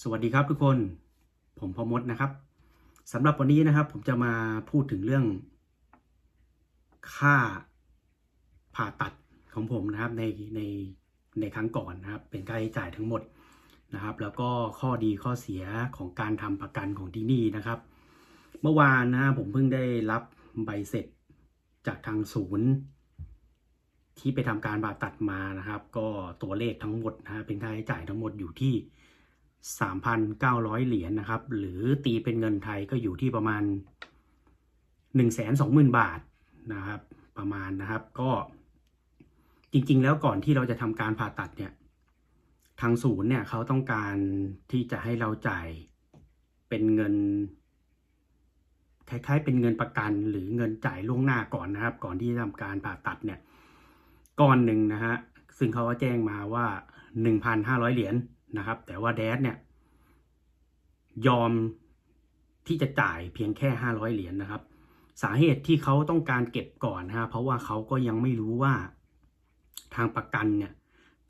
สวัสดีครับทุกคน ผมพอมดนะครับสำหรับวันนี้นะครับ ผมจะมาพูดถึงเรื่อง ค่าผ่าตัดของผมนะครับในในในครั้งก่อนนะครับ เป็นค่าใช้จ่ายทั้งหมดนะครับ แล้วก็ข้อดีข้อเสียของการทำประกันของที่นี่นะครับ เมื่อวานนะผมเพิ่งได้รับใบเสร็จจากทางศูนย์ ที่ไปทำการผ่าตัดมานะครับ ก็ตัวเลขทั้งหมดนะฮะเป็นค่าใช้จ่ายทั้งหมดอยู่ที่ 3,900 เหรียญนะครับ หรือตีเป็นเงินไทยก็อยู่ที่ประมาณ 120,000 บาทนะครับ ประมาณนะครับก็จริงๆ แล้วก่อนที่เราจะทำการผ่าตัดเนี่ยทางศูนย์เนี่ยเขาต้องการที่จะให้เราจ่ายเป็นเงินคล้ายๆ เป็นเงินประกันหรือเงินจ่ายล่วงหน้าก่อนนะครับ ก่อนที่จะทำการผ่าตัดเนี่ยก้อนหนึ่งนะฮะซึ่งเขาก็แจ้งมาว่า 1,500 เหรียญ นะครับ แต่ว่าแดดเนี่ย ยอมที่จะจ่ายเพียงแค่ 500 เหรียญนะครับ สาเหตุที่เขาต้องการเก็บก่อนนะฮะเพราะว่าเขาก็ยังไม่รู้ว่าทางประกันเนี่ย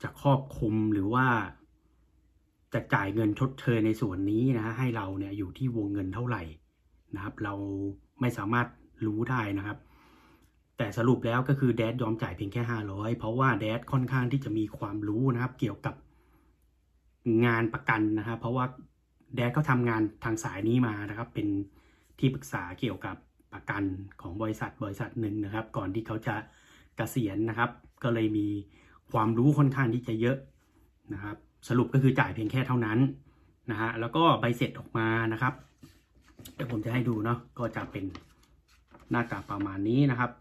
จะครอบคลุมหรือว่า จะจ่ายเงินชดเชยในส่วนนี้นะฮะให้เราเนี่ยอยู่ที่วงเงินเท่าไหร่นะครับ เราไม่สามารถรู้ได้นะครับ แต่สรุปแล้วก็คือแดดยอมจ่ายเพียงแค่ 500 เพราะว่าแดดค่อนข้างที่จะมีความรู้นะครับ เกี่ยวกับ งานประกันนะครับ เพราะว่าแดดเขาทำงานทางสายนี้มานะครับ เป็นที่ปรึกษาเกี่ยวกับประกันของบริษัทบริษัทหนึ่งนะครับ ก่อนที่เขาจะเกษียณนะครับ ก็เลยมีความรู้ค่อนข้างที่จะเยอะนะครับ สรุปก็คือจ่ายเพียงแค่เท่านั้นนะฮะแล้วก็ใบเสร็จออกมานะครับเดี๋ยวผมจะให้ดูเนาะก็จะเป็นหน้ากากประมาณนี้นะครับ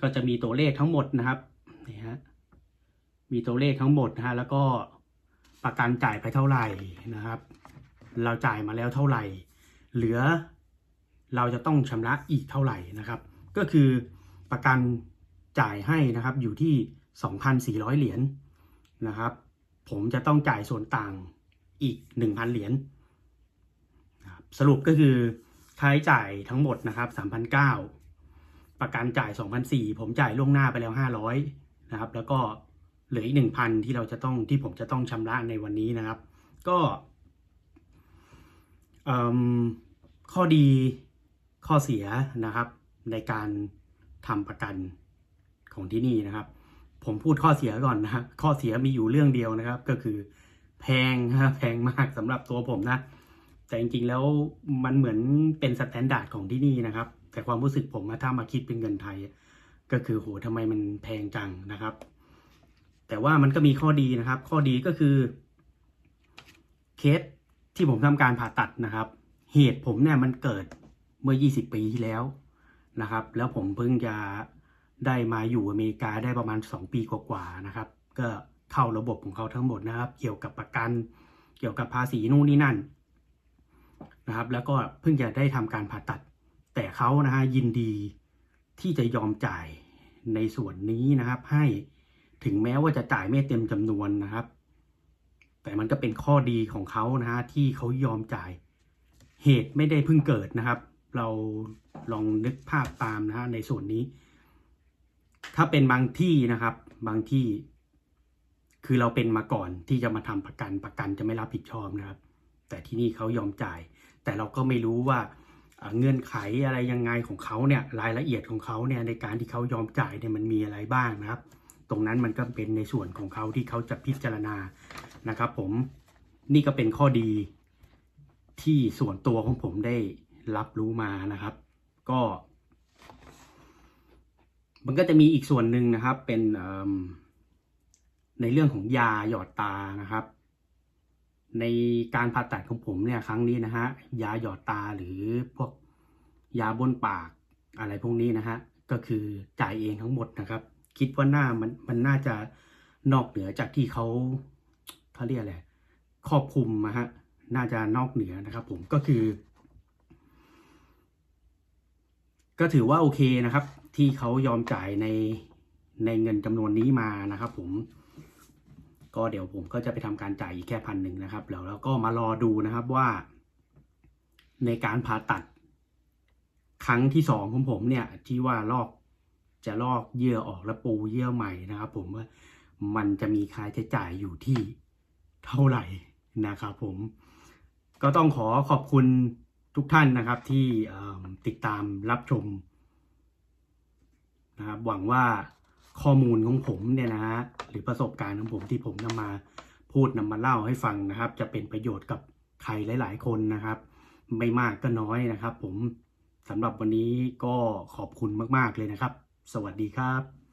ก็จะมีตัวเลขทั้งหมดนะครับนี่ฮะมีตัวเลขทั้งหมดนะฮะแล้วก็ ประกันจ่ายไปเท่าไหร่นะครับ เราจ่ายมาแล้วเท่าไหร่ เหลือเราจะต้องชำระอีกเท่าไหร่นะครับ ก็คือประกันจ่ายให้นะครับอยู่ที่ 2,400 เหรียญนะครับ ผมจะต้องจ่ายส่วนต่างอีก 1,000 เหรียญสรุปก็คือค่าใช้จ่ายทั้งหมดนะครับ3,900ประกันจ่าย2,400ผมจ่ายล่วงหน้าไปแล้ว 500นะครับ แล้วก็ เหลืออีก1,000ที่เราจะต้องที่ผมจะต้องชำระในวันนี้นะครับ ก็ข้อดีข้อเสียนะครับ ในการทำประกันของที่นี่นะครับ ผมพูดข้อเสียก่อนนะฮะข้อเสียมีอยู่เรื่องเดียวนะครับ ก็คือแพงฮะแพงมากสำหรับตัวผมนะ แต่จริงๆแล้วมันเหมือนเป็นสแตนดาร์ดของที่นี่นะครับ แต่ความรู้สึกผมอะถ้ามาคิดเป็นเงินไทย ก็คือโหทำไมมันแพงจังนะครับ แต่ว่ามันก็มีข้อดีนะครับ ข้อดีก็คือ เคสที่ผมทำการผ่าตัดนะครับ เหตุผมเนี่ยมันเกิดเมื่อ 20 ปีที่แล้วนะครับ แล้วผมเพิ่งจะได้มาอยู่อเมริกาได้ประมาณ 2 ปีกว่าๆนะครับ ก็เข้าระบบของเขาทั้งหมดนะครับ เกี่ยวกับประกัน เกี่ยวกับภาษีนู่นนี่นั่นนะครับ แล้วก็เพิ่งจะได้ทำการผ่าตัด แต่เขานะฮะยินดีที่จะยอมจ่ายในส่วนนี้นะครับให้ ถึงแม้ว่าจะจ่ายไม่เต็มจำนวนนะครับ แต่มันก็เป็นข้อดีของเขานะฮะที่เขายอมจ่ายเหตุไม่ได้เพิ่งเกิดนะครับ เราลองนึกภาพตามนะฮะในส่วนนี้ ถ้าเป็นบางที่นะครับ บางที่ คือเราเป็นมาก่อนที่จะมาทำประกันประกันจะไม่รับผิดชอบนะครับ แต่ที่นี่เขายอมจ่าย แต่เราก็ไม่รู้ว่าเอ่อเงื่อนไขอะไรยังไงของเขาเนี่ยรายละเอียดของเขาเนี่ยในการที่เขายอมจ่ายเนี่ยมันมีอะไรบ้างนะครับ ตรงนั้นมันก็เป็นในส่วนของเขาที่เขาจะพิจารณานะครับ ผมนี่ก็เป็นข้อดีที่ส่วนตัวของผมได้รับรู้มานะครับ ก็ มันก็จะมีอีกส่วนหนึ่งนะครับ เป็นในเรื่องของยาหยอดตานะครับ ในการผ่าตัดของผมเนี่ยครั้งนี้นะฮะยาหยอดตาหรือพวกยาบนปากอะไรพวกนี้นะฮะก็คือจ่ายเองทั้งหมดนะครับ คิดว่าหน้ามันมันน่าจะนอกเหนือจากที่เขาเขาเรียกอะไรครอบคลุมนะฮะน่าจะนอกเหนือนะครับผมก็คือ ก็ถือว่าโอเคนะครับ ที่เขายอมจ่ายในในเงินจำนวนนี้มานะครับ ผม ก็เดี๋ยวผมก็จะไปทำการจ่ายอีกแค่พันหนึ่งนะครับแล้วเราก็มารอดูนะครับว่า ในการผ่าตัด ครั้งที่สองของผมเนี่ย ที่ว่าลอก จะลอกเยื่อออกแล้วปูเยื่อใหม่นะครับ ผมว่ามันจะมีค่าใช้จ่ายอยู่ที่เท่าไหร่นะครับผมก็ต้องขอขอบคุณทุกท่านนะครับที่ติดตามรับชมนะครับหวังว่าข้อมูลของผมเนี่ยนะฮะหรือประสบการณ์ของผมที่ผมนำมาพูดนำมาเล่าให้ฟังนะครับ จะเป็นประโยชน์กับใครหลาย ๆ คนนะครับ ไม่มากก็น้อยนะครับ ผมสำหรับวันนี้ก็ขอบคุณมาก ๆ เลยนะครับ สวัสดีครับ